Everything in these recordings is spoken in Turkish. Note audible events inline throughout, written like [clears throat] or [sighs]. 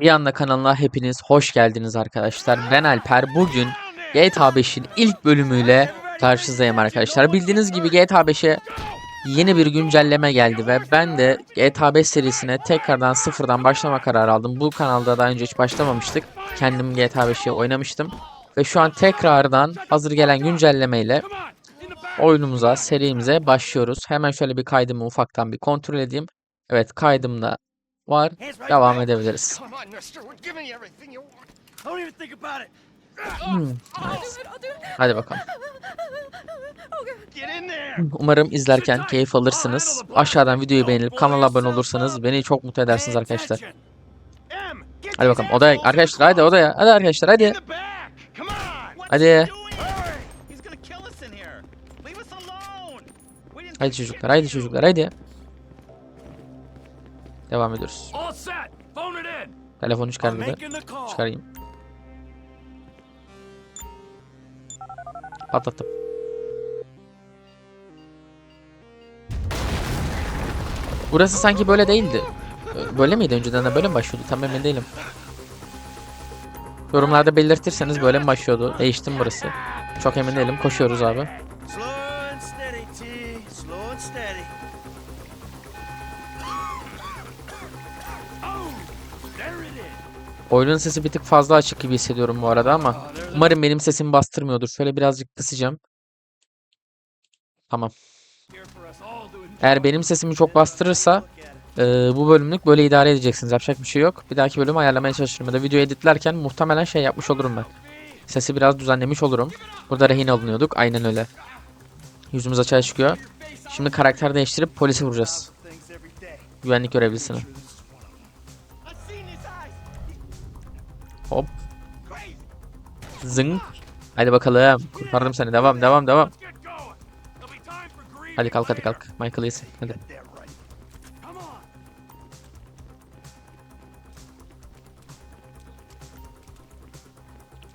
Bir anda kanalına hepiniz hoş geldiniz arkadaşlar. Ben Alper. Bugün GTA 5'in ilk bölümüyle karşınızdayım arkadaşlar. Bildiğiniz gibi GTA 5'e yeni bir güncelleme geldi ve ben de GTA 5 serisine tekrardan sıfırdan başlama kararı aldım. Bu kanalda daha önce hiç başlamamıştık. Kendim GTA 5'i oynamıştım. Ve şu an tekrardan hazır gelen güncellemeyle oyunumuza, serimize başlıyoruz. Hemen şöyle bir kaydımı ufaktan bir kontrol edeyim. Evet kaydım da var. Devam edebiliriz. Hmm, evet. Hadi bakalım. Umarım izlerken keyif alırsınız. Aşağıdan videoyu beğenip kanala abone olursanız beni çok mutlu edersiniz arkadaşlar. Hadi bakalım odaya arkadaşlar hadi odaya. Hadi arkadaşlar hadi. Hadi. Hadi çocuklar hadi çocuklar hadi. Devam ediyoruz. Telefonu çıkar I'm dedi. making the call. Çıkarayım. Patlattım. Burası sanki böyle değildi. Ee, Böyle miydi önceden de böyle mi başlıyordu? Tam emin değilim. Yorumlarda belirtirseniz böyle mi başlıyordu? Değişti mi burası? Çok emin değilim. Koşuyoruz abi. Oyunun sesi bir tık fazla açık gibi hissediyorum bu arada ama umarım benim sesimi bastırmıyordur. Şöyle birazcık kısacağım. Tamam. Eğer benim sesimi çok bastırırsa e, bu bölümlük böyle idare edeceksiniz. Yapacak bir şey yok. Bir dahaki bölümü ayarlamaya çalışırım. Ya da video editlerken muhtemelen şey yapmış olurum ben. Sesi biraz düzenlemiş olurum. Burada rehin alınıyorduk. Aynen öyle. Yüzümüz açığa çıkıyor. Şimdi karakter değiştirip polisi vuracağız. Güvenlik görevlisini. Hop. Zing. Hadi bakalım. Kurtardım seni. Devam devam devam. Hadi kalk hadi kalk. Michael iyisin. Hadi.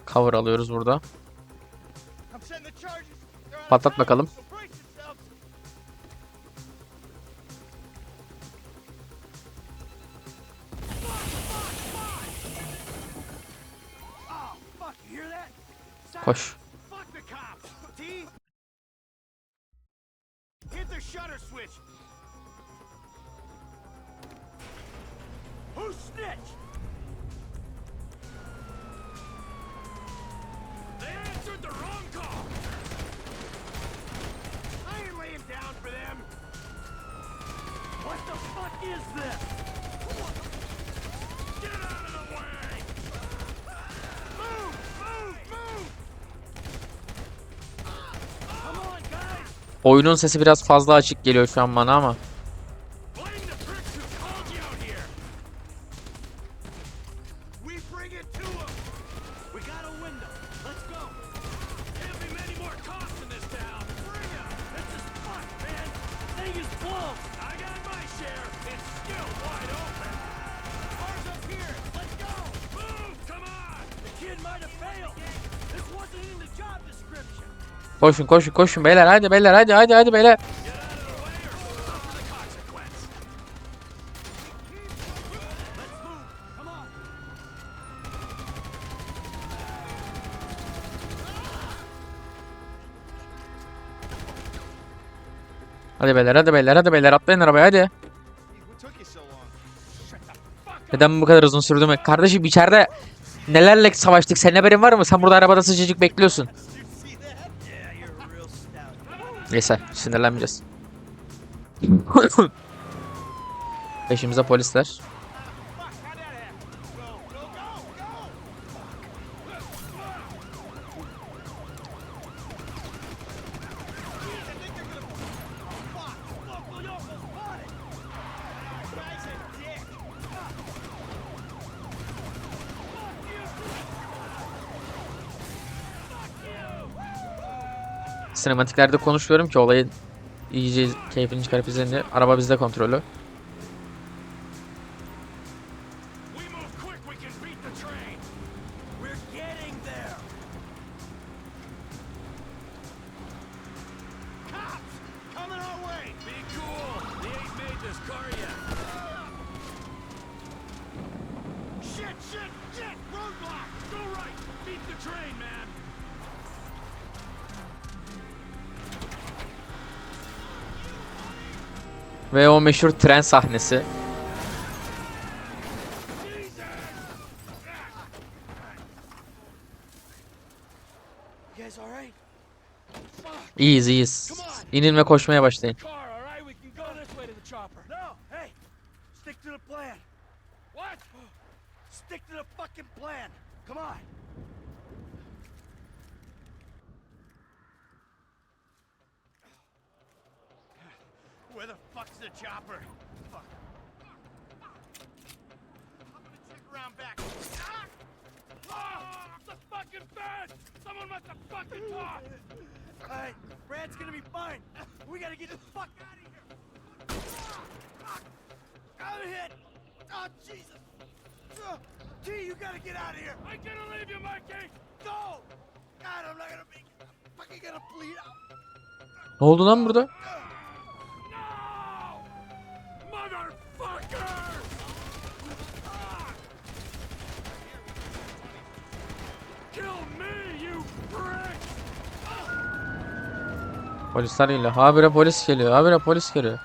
Cover alıyoruz burada. Patlat bakalım. Them. What the fuck is this? Cars up here. Let's go. Move! Come on! The kid might have failed. This wasn't in the job description. Koşun koşun koşun beyler hadi beyler hadi hadi hadi beyler. Hadi beyler hadi beyler hadi beyler atlayın arabaya hadi. Neden bu kadar uzun sürdü mü? Kardeşim içeride nelerle savaştık senin haberin var mı? Sen burada arabada sıcacık bekliyorsun. Neyse sinirlenmeyeceğiz. [laughs] Peşimize polisler. Sinematiklerde konuşuyorum ki olayın iyice keyfini çıkarıp izleyin. Araba bizde kontrolü. Meşhur tren sahnesi. İyiyiz iyiyiz. İnin ve koşmaya başlayın. Stick to the fucking plan. Come on. Where the fuck's the chopper? Fuck. I'm gonna check around back. Ah! Ah, the fucking bed! Someone must have fucking talked! Alright, Brad's gonna be fine. We gotta get the fuck out of here. Ah, I'm hit. Oh, Jesus. Ah, T, you gotta get out of here. I'm gonna leave you, Mikey. Go! God, I'm not gonna be fucking gonna bleed out. Ne oldu lan burada? Polisler geliyor. Habire polis geliyor. Habire polis geliyor.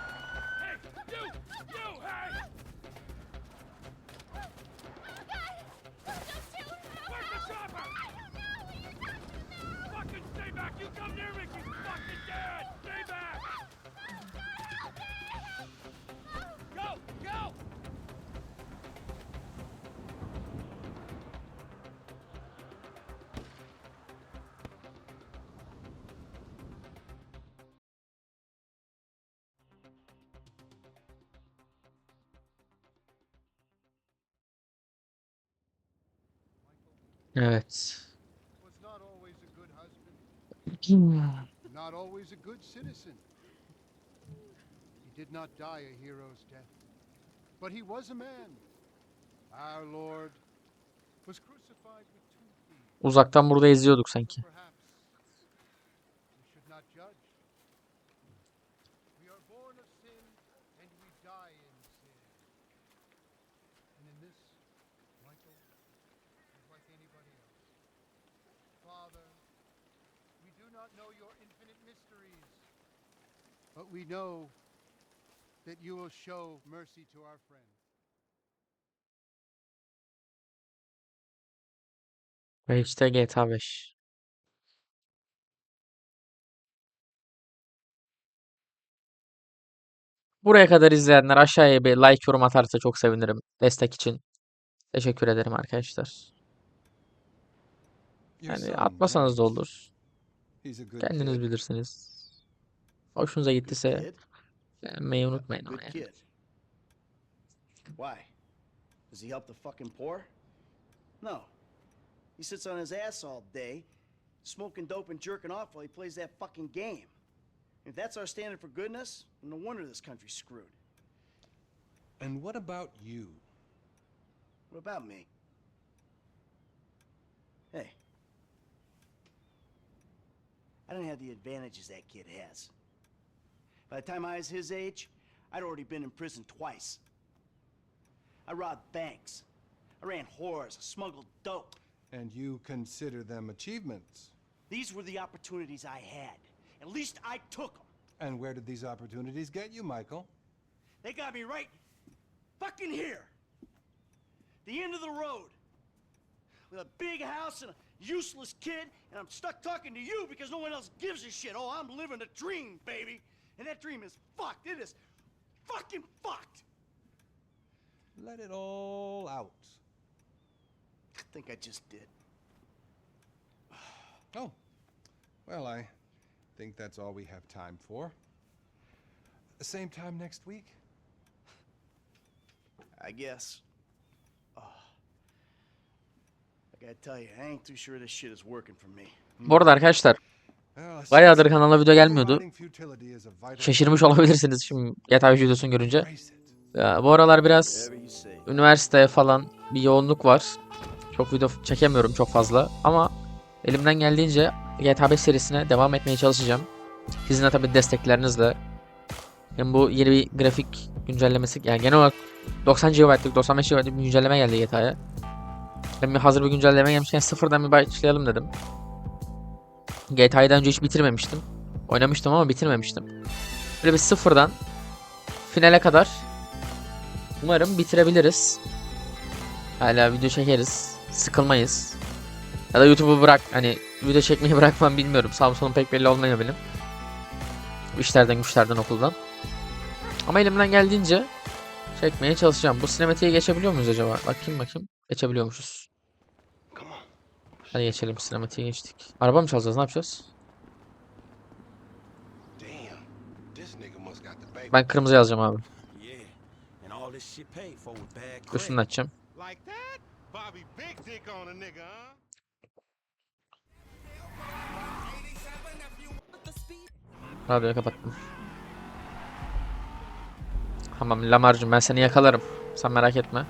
Always a good citizen. He did not die a hero's death, but he was a man. Our Lord was crucified with two. Uzaktan burada izliyorduk sanki. Perhaps we should not judge. We are born of sin and we die in sin. And in this, Michael is like anybody else. Father, we do not know your infinite mysteries, but we know that you will show mercy to our friend. Ve işte GTA 5. Buraya kadar izleyenler aşağıya bir like yorum atarsa çok sevinirim. Destek için. Teşekkür ederim arkadaşlar. Yani atmasanız da olur. Kendiniz bilirsiniz. Hoşunuza gittiyse Kid? beğenmeyi unutmayın Good ama yani. kid. Why? Does he help the fucking poor? No. He sits on his ass all day, smoking dope and jerking off while he plays that fucking game. If that's our standard for goodness, no wonder this country's screwed. And what about you? What about me? Hey. I don't have the advantages that kid has. By the time I was his age, I'd already been in prison twice. I robbed banks. I ran whores. I smuggled dope. And you consider them achievements. These were the opportunities I had. At least I took them. And where did these opportunities get you, Michael? They got me right fucking here. The end of the road. With a big house and a useless kid, and I'm stuck talking to you because no one else gives a shit. Oh, I'm living a dream, baby. And that dream is fucked. It is fucking fucked. Let it all out. I think I just did. [sighs] Oh, well, I think that's all we have time for. The same time next week? I guess. Oh. [sighs] I gotta tell you, I ain't too sure this shit is working for me. Bu arada arkadaşlar Well, I bayağıdır kanala video gelmiyordu. Şaşırmış olabilirsiniz şimdi GTA 5 videosunu görünce. Ya, bu aralar biraz Whatever you say. üniversite falan bir yoğunluk var. Çok video çekemiyorum çok fazla ama elimden geldiğince GTA 5 serisine devam etmeye çalışacağım. Sizin de tabii desteklerinizle. Hem bu yeni bir grafik güncellemesi yani genel olarak 90 GB'lık 95 GB'lık bir güncelleme geldi GTA'ya. Hem bir hazır bir güncelleme gelmişken sıfırdan bir başlayalım dedim. GTA'yı önce hiç bitirmemiştim. Oynamıştım ama bitirmemiştim. Böyle bir sıfırdan finale kadar umarım bitirebiliriz. Hala video çekeriz. Sıkılmayız. Ya da YouTube'u bırak hani video çekmeyi [laughs] bırakmam bilmiyorum. Solum pek belli olmuyor benim. İşlerden güçlerden okuldan. Ama elimden geldiğince çekmeye çalışacağım. Bu sinematiğe geçebiliyor muyuz acaba? Bakayım bakayım. Geçebiliyormuşuz. Hadi geçelim sinematiğe geçtik. Araba mı çalacağız ne yapacağız? Ben kırmızı yazacağım abi. Yeah. And all this shit paid for with bad Dur şunu credit. da açacağım. Radyoyu kapattım. Tamam Lamar'cığım ben seni yakalarım. Sen merak etme.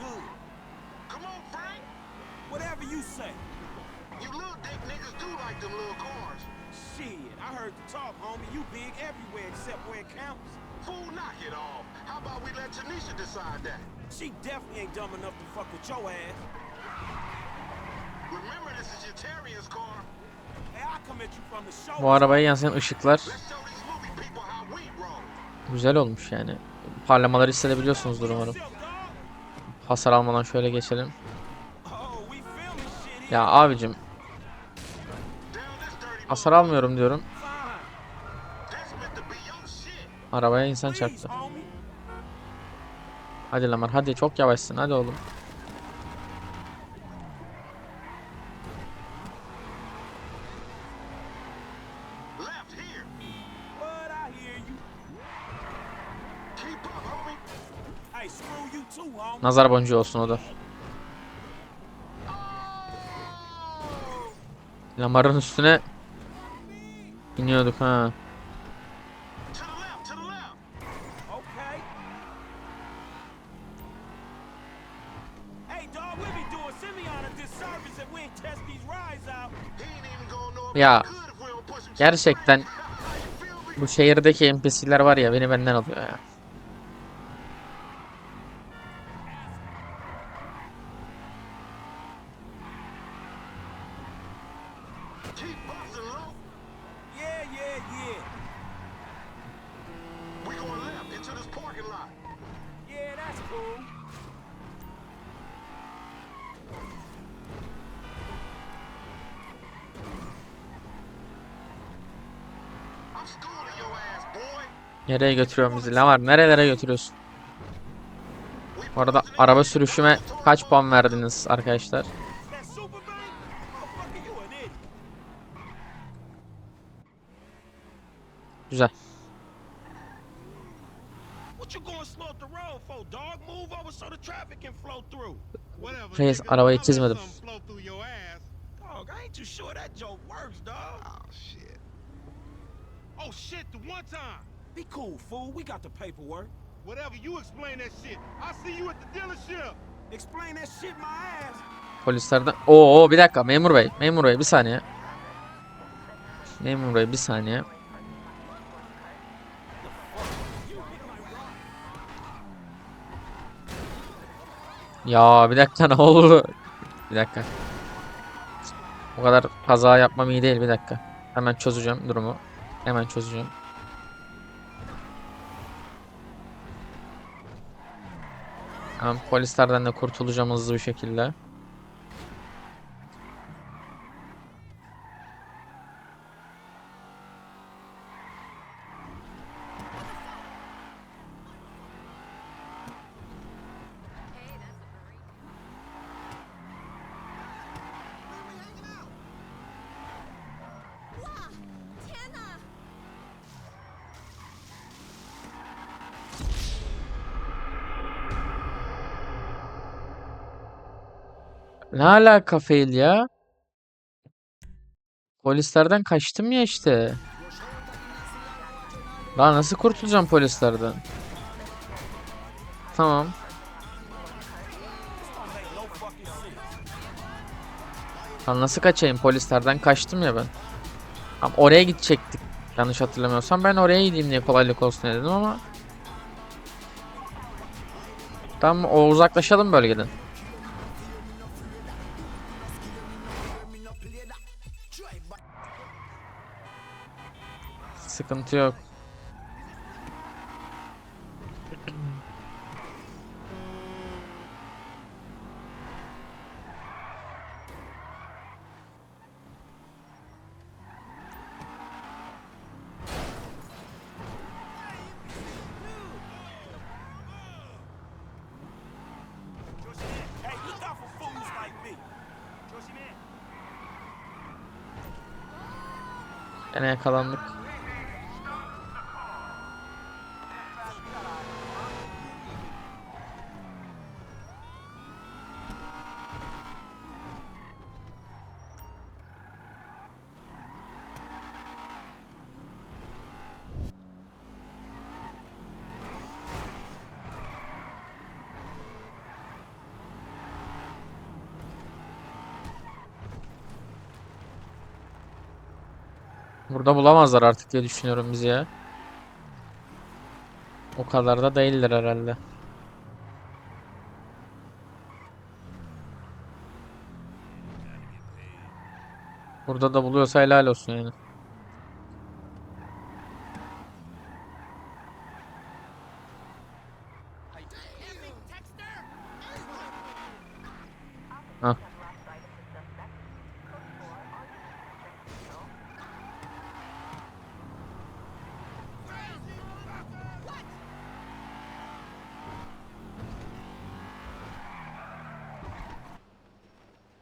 Good. Come on, Frank. Whatever you say. You little dick niggas do like them little cars. Shit, I heard the talk, homie. You big everywhere except where it counts. Fool, knock it off. How about we let Tanisha decide that? She definitely ain't dumb enough to fuck with your ass. Bu arabaya yansıyan ışıklar güzel olmuş yani. Parlamaları hissedebiliyorsunuzdur umarım. Hasar almadan şöyle geçelim. Ya abicim hasar almıyorum diyorum. Arabaya insan çarptı. Hadi Lamar hadi çok yavaşsın hadi oğlum. Left here. But I hear you. Keep up, homie. Hey, screw you too, homie. Nazar boncuğu olsun o da. Lamar'ın üstüne iniyorduk ha. Ya. Gerçekten bu şehirdeki NPC'ler var ya beni benden alıyor ya. Keep busting low. Yeah, yeah, yeah. We going left into this parking lot. Yeah, that's cool. I'm schooling your ass, boy. Nereye götürüyorsun bizi Lamar? Nerelere götürüyorsun? Bu arada araba sürüşüme kaç puan verdiniz arkadaşlar? Güzel. Reis, arabayı çizmedim. Oh shit. Oh shit, the one time. Be cool, fool. We got the paperwork. Whatever, you explain that shit. I'll see you at the dealership. Explain that shit my ass. Polislerden... Oo bir dakika memur bey. Memur bey bir saniye. Memur bey bir saniye. Ya bir dakika [laughs] ne oldu? Bir dakika. O kadar kaza yapmam iyi değil bir dakika. Hemen çözeceğim durumu. Hemen çözeceğim. Hemen polislerden de kurtulacağım hızlı bir şekilde. Ne alaka fail ya? Polislerden kaçtım ya işte. Daha nasıl kurtulacağım polislerden? Tamam. Lan nasıl kaçayım? Polislerden kaçtım ya ben. Ama oraya gidecektik. Yanlış hatırlamıyorsam ben oraya gideyim diye kolaylık olsun dedim ama. Tamam o uzaklaşalım bölgeden. Sıkıntı yok. Hey, look out for fools like me. Josie man. Gene yakalandık. Burada bulamazlar artık diye düşünüyorum bizi ya. O kadar da değildir herhalde. Burada da buluyorsa helal olsun yani. Hah. Tamam. Şimdi oldu. I don't get you, bro. You are a racist and I don't. Geldik işte oğlum. And I will not sell you this car. I will not. You make my skin crawl, you neo-Nazi. hey, you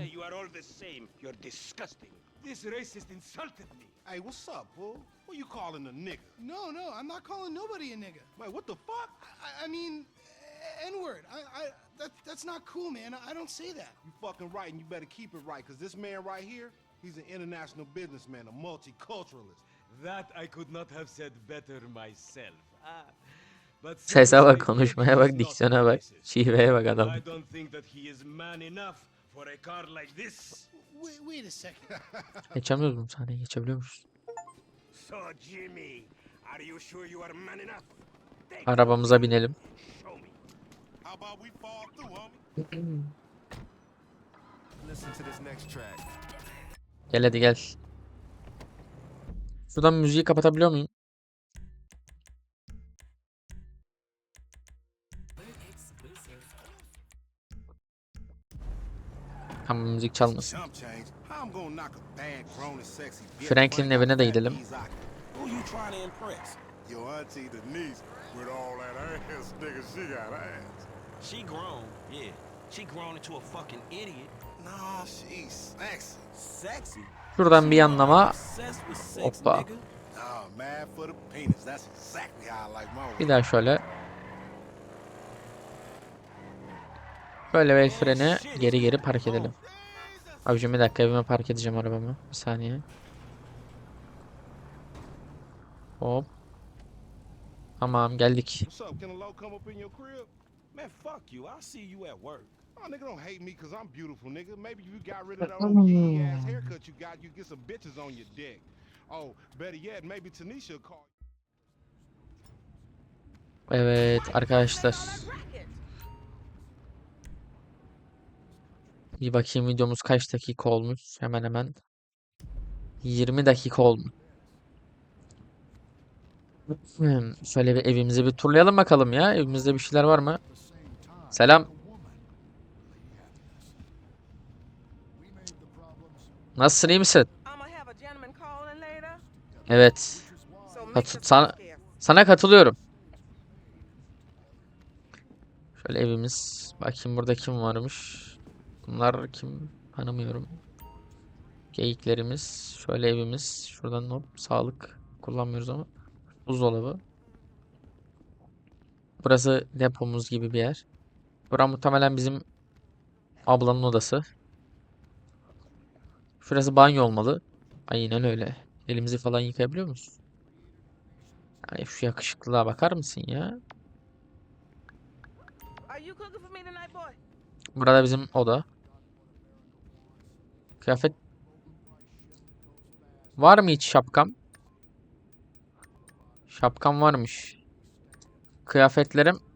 [clears throat] are all the same. You're disgusting. This racist insulted me. Hey, what's up, fool? What you calling a nigga? No, no, I'm not calling nobody a nigga. Wait, what the fuck? I, I mean, N-word. I, I, that, that's not cool, man. I, I don't say that. You fucking right, and you better keep it right, because this man right here, he's an international businessman, a multiculturalist. That I could not have said better myself. Ah. But Sese bak, konuşmaya bak, diksiyona bak, şiveye bak I adam. don't think that he is man enough for a car like this. Wait, wait a second. [laughs] Geçemiyoruz mu sahneyi? Geçebiliyormuşuz. So, Jimmy, are you sure you are man enough? Arabamıza binelim. How about we fall through, homie? Listen to this next track. Gel hadi gel. Şuradan müziği kapatabiliyor muyum? Tamam müzik çalmasın. Franklin'in evine de gidelim. She grown, yeah. She grown into a fucking idiot. Nah, she's sexy. Sexy. Şuradan bir yanlama. Hoppa. nigga. Nah, mad for the penis. That's exactly how I like my Bir daha şöyle. Böyle el freni geri geri park edelim. Abicim bir dakika evime park edeceğim arabamı. Bir saniye. Hop. Tamam geldik. Man, fuck you. I'll see you at work. Oh, nigga, don't hate me because I'm beautiful, nigga. Maybe you got rid of that old yee ass haircut you got, you get some bitches on your dick. Oh, better yet, maybe Tanisha will call Evet arkadaşlar. Bir bakayım videomuz kaç dakika olmuş. Hemen hemen 20 dakika olmuş. Hmm, Şöyle bir evimizi bir turlayalım bakalım ya. Evimizde bir şeyler var mı? Selam. Nasılsın iyi misin? Evet. So make Kat- yourself sana, sana katılıyorum. Şöyle evimiz. Bakayım burada kim varmış. Bunlar kim? Tanımıyorum. Geyiklerimiz. Şöyle evimiz. Şuradan hop sağlık kullanmıyoruz ama. Buzdolabı. Burası depomuz gibi bir yer. Bura muhtemelen bizim ablanın odası. Şurası banyo olmalı. Aynen öyle. Elimizi falan yıkayabiliyor musun? Ay şu yakışıklılığa bakar mısın ya? Burada bizim oda. Kıyafet var mı hiç şapkam? Şapkam varmış. Kıyafetlerim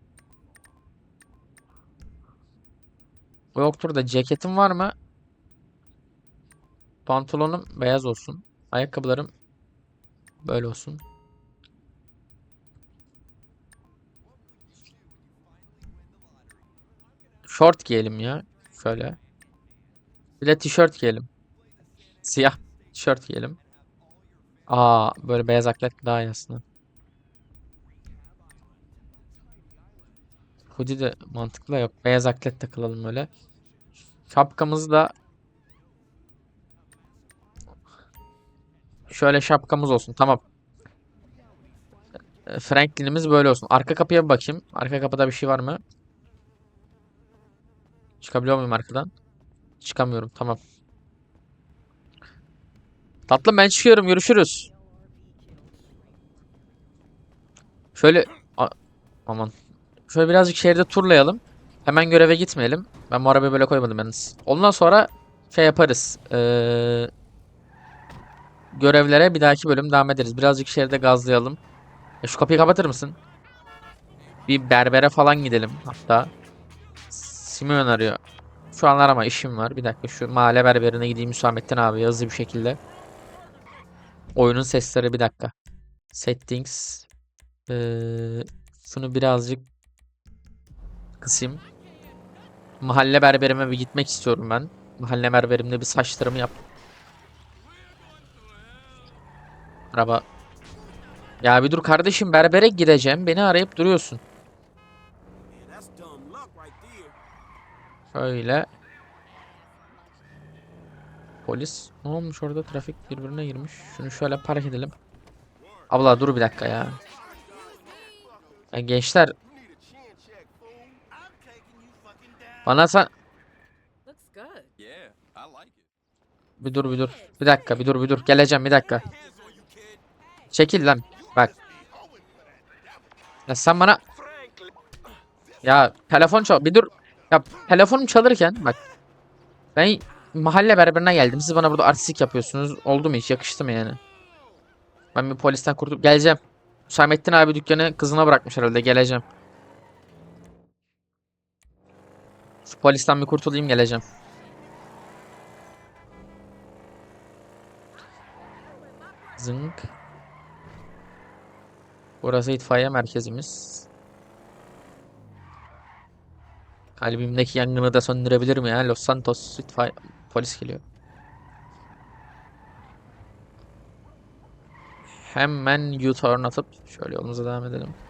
yoktur da ceketim var mı? Pantolonum beyaz olsun. Ayakkabılarım böyle olsun. Short giyelim ya. Şöyle. Bir de tişört giyelim. Siyah tişört giyelim. Aa böyle beyaz atlet daha iyi aslında. Hoodie de mantıklı yok. Beyaz atlet takılalım öyle. Şapkamız da şöyle şapkamız olsun. Tamam. E, Franklin'imiz böyle olsun. Arka kapıya bir bakayım. Arka kapıda bir şey var mı? Çıkabiliyor muyum arkadan? Çıkamıyorum. Tamam. Tatlım ben çıkıyorum. Görüşürüz. Şöyle A- aman. Şöyle birazcık şehirde turlayalım. Hemen göreve gitmeyelim. Ben bu arabayı böyle koymadım yalnız. Ondan sonra şey yaparız. Ee, görevlere bir dahaki bölüm devam ederiz. Birazcık şehirde gazlayalım. E, şu kapıyı kapatır mısın? Bir berbere falan gidelim hatta. Simeon arıyor. Şu anlar ama işim var. Bir dakika şu mahalle berberine gideyim Hüsamettin abi hızlı bir şekilde. Oyunun sesleri bir dakika. Settings. Ee, şunu birazcık kısayım. Mahalle berberime bir gitmek istiyorum ben. Mahalle berberimde bir saçlarımı yap. Araba. Ya bir dur kardeşim berbere gideceğim. Beni arayıp duruyorsun. Şöyle. Polis. Ne olmuş orada? Trafik birbirine girmiş. Şunu şöyle park edelim. Abla dur bir dakika ya. Ya gençler. Bana sen... Looks good. Yeah, I like it. Bir dur bir dur. Bir dakika bir dur bir dur. Geleceğim bir dakika. Çekil lan. Bak. Ya sen bana... Ya telefon çal... Bir dur. Ya telefonum çalırken bak. Ben mahalle berberine geldim. Siz bana burada artistik yapıyorsunuz. Oldu mu hiç? Yakıştı mı yani? Ben bir polisten kurtup geleceğim. Hüsamettin abi dükkanı kızına bırakmış herhalde. Geleceğim. Şu polisten bir kurtulayım geleceğim. Zınk. Burası itfaiye merkezimiz. Kalbimdeki yangını da söndürebilir mi ya? Los Santos itfaiye polis geliyor. Hemen U-turn atıp şöyle yolumuza devam edelim.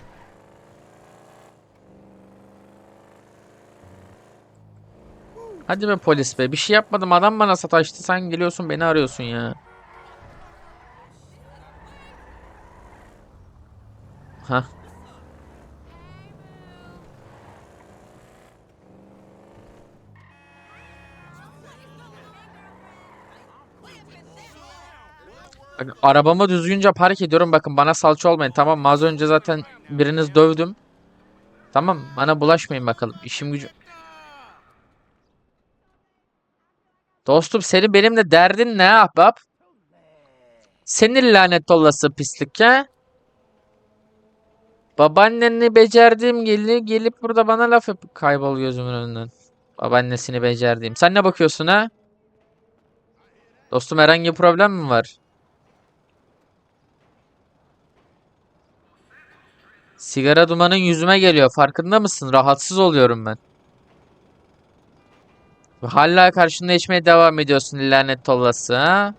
Hadi be polis be. Bir şey yapmadım. Adam bana sataştı. Sen geliyorsun beni arıyorsun ya. Ha. Arabamı düzgünce park ediyorum. Bakın bana salça olmayın. Tamam mı? Az önce zaten biriniz dövdüm. Tamam. Bana bulaşmayın bakalım. İşim gücüm. Dostum senin benimle derdin ne ahbap? Senin lanet olası pislik ha? Babaanneni becerdiğim gelip gelip burada bana laf yapıp kaybol gözümün önünden. Babaannesini becerdiğim. Sen ne bakıyorsun ha? Dostum herhangi bir problem mi var? Sigara dumanın yüzüme geliyor. Farkında mısın? Rahatsız oluyorum ben. Hala karşında içmeye devam ediyorsun lanet olası ha?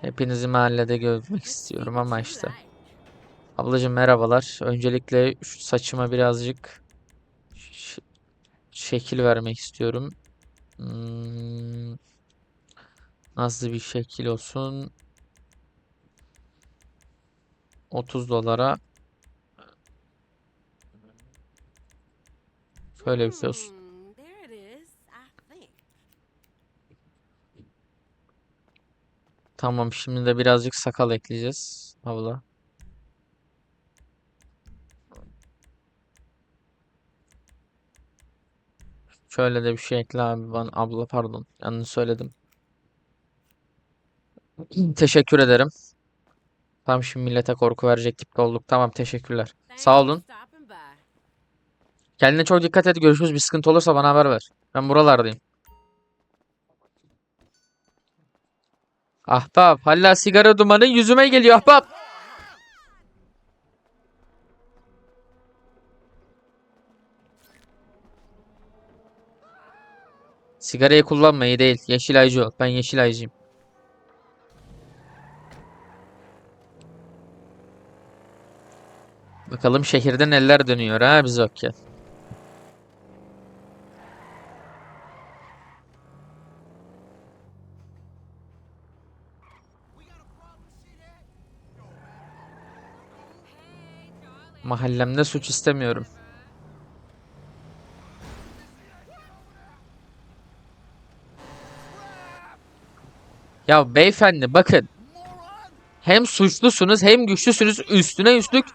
Hepinizi mahallede görmek istiyorum ama işte. Ablacığım merhabalar. Öncelikle şu saçıma birazcık şekil vermek istiyorum. Hmm, nasıl bir şekil olsun? 30 dolara şöyle bir şey olsun. Hmm, there it is, I think. Tamam şimdi de birazcık sakal ekleyeceğiz. Abla. Şöyle de bir şey ekle abi bana. Abla pardon. Yanlış söyledim. Teşekkür ederim. Tam şimdi millete korku verecek tipte olduk. Tamam teşekkürler. Sağ olun. Kendine çok dikkat et. Görüşürüz. Bir sıkıntı olursa bana haber ver. Ben buralardayım. Ahbap, hala sigara dumanı yüzüme geliyor ahbap. Sigarayı kullanma iyi değil. Yeşil aycı ol. Ben yeşil aycıyım. Bakalım şehirde neler dönüyor ha biz yokken. Mahallemde suç istemiyorum. Ya beyefendi bakın. Hem suçlusunuz hem güçlüsünüz üstüne üstlük.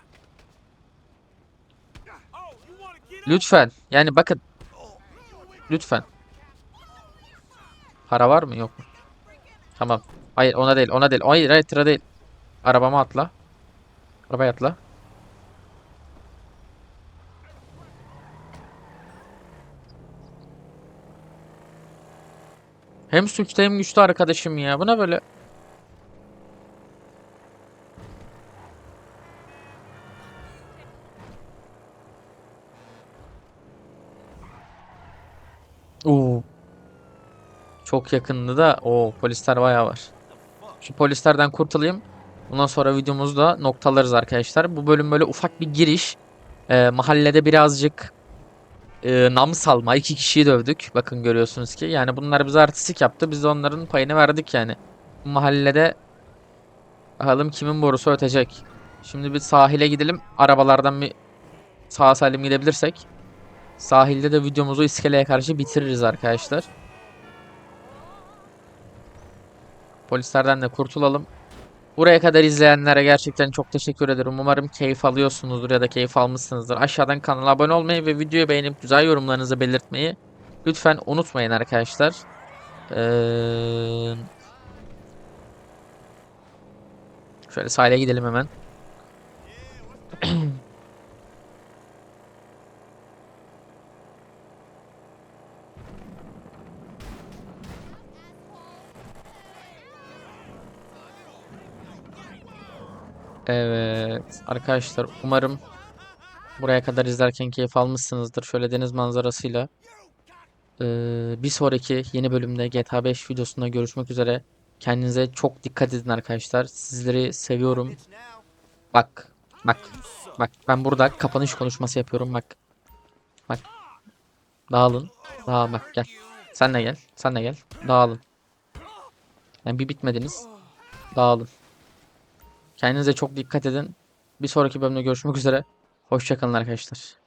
Lütfen. Yani bakın. Lütfen. Para var mı? Yok mu? Tamam. Hayır ona değil ona değil. Hayır hayır tıra değil. Arabama atla. Arabaya atla. Hem suçlu hem güçlü arkadaşım ya. Bu ne böyle? Oo. Çok yakındı da o polisler bayağı var. Şu polislerden kurtulayım. Bundan sonra videomuzu da noktalarız arkadaşlar. Bu bölüm böyle ufak bir giriş. Ee, mahallede birazcık e, nam salma. iki kişiyi dövdük. Bakın görüyorsunuz ki. Yani bunlar bize artistik yaptı. Biz de onların payını verdik yani. Bu mahallede bakalım kimin borusu ötecek. Şimdi bir sahile gidelim. Arabalardan bir sağ salim gidebilirsek. Sahilde de videomuzu iskeleye karşı bitiririz arkadaşlar. Polislerden de kurtulalım. Buraya kadar izleyenlere gerçekten çok teşekkür ederim. Umarım keyif alıyorsunuzdur ya da keyif almışsınızdır. Aşağıdan kanala abone olmayı ve videoyu beğenip güzel yorumlarınızı belirtmeyi lütfen unutmayın arkadaşlar. Ee... Şöyle sahile gidelim hemen. Evet arkadaşlar umarım buraya kadar izlerken keyif almışsınızdır. Şöyle deniz manzarasıyla. Ee, bir sonraki yeni bölümde GTA 5 videosunda görüşmek üzere. Kendinize çok dikkat edin arkadaşlar. Sizleri seviyorum. Bak, bak, bak. Ben burada kapanış konuşması yapıyorum. Bak, bak. Dağılın. Dağıl bak gel. Sen de gel. Sen de gel. Dağılın. Yani bir bitmediniz. Dağılın. Kendinize çok dikkat edin. Bir sonraki bölümde görüşmek üzere. Hoşçakalın arkadaşlar.